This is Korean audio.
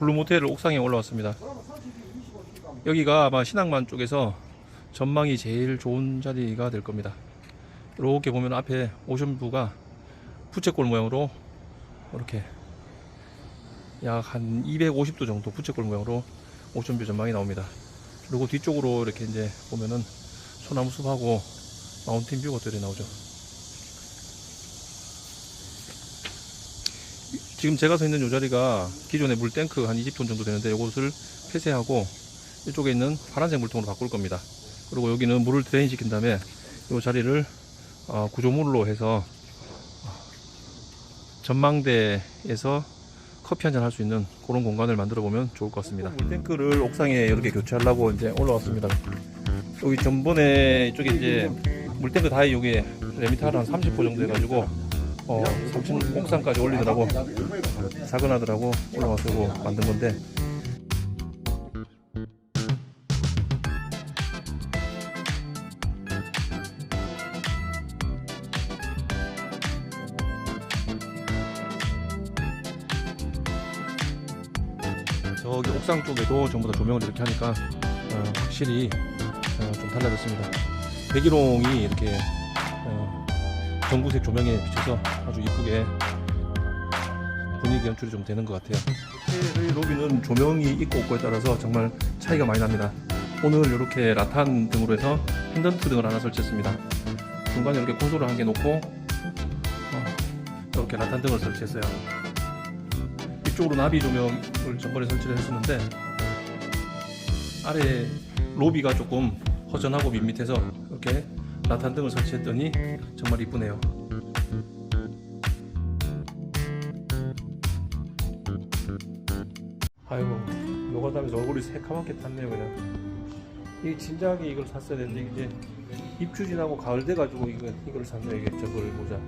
블루모텔 옥상에 올라왔습니다. 여기가 아마 신앙만 쪽에서 전망이 제일 좋은 자리가 될 겁니다. 이렇게 보면 앞에 오션뷰가 부채꼴 모양으로 이렇게 약 한 250도 정도 부채꼴 모양으로 오션뷰 전망이 나옵니다. 그리고 뒤쪽으로 이렇게 이제 보면은 소나무 숲하고 마운틴 또 이렇게 나오죠. 지금 제가 서 있는 이 자리가 기존의 물탱크 한 20톤 정도 되는데 이것을 폐쇄하고 이쪽에 있는 파란색 물통으로 바꿀 겁니다. 그리고 여기는 물을 드레인 시킨 다음에 이 자리를 어, 구조물로 해서 어, 전망대에서 커피 한잔 할 수 있는 그런 공간을 만들어 보면 좋을 것 같습니다. 물탱크를 옥상에 이렇게 교체하려고 이제 올라왔습니다. 여기 전번에 이쪽에 이제 물탱크 다이 여기 레미타를 한 30호 정도 해가지고 어, 3층 옥상까지 올리더라고 사근하더라고 올라와서 이거 만든 건데 저기 옥상 쪽에도 전부 다 조명을 이렇게 하니까 어, 확실히 어, 좀 달라졌습니다. 배기롱이 이렇게 어, 전구색 조명에 비춰서 아주 이쁘게 분위기 연출이 좀 되는 것 같아요. 저희 로비는 조명이 있고 없고에 따라서 정말 차이가 많이 납니다. 오늘 이렇게 라탄 등으로 해서 펜던트 등을 하나 설치했습니다. 중간에 이렇게 콘솔을 한 개 놓고 어, 이렇게 라탄 등을 설치했어요. 이쪽으로 나비 조명을 전번에 설치를 했었는데 아래 로비가 조금 허전하고 밋밋해서 이렇게 라탄 등을 설치했더니 정말 이쁘네요. 아이고 노가다면서 얼굴이 새카맣게 탔네요 그냥. 이 진작에 이걸 샀어야 되는데 이제 입추진하고 가을 돼가지고 이걸 샀네 이게 저걸 모자.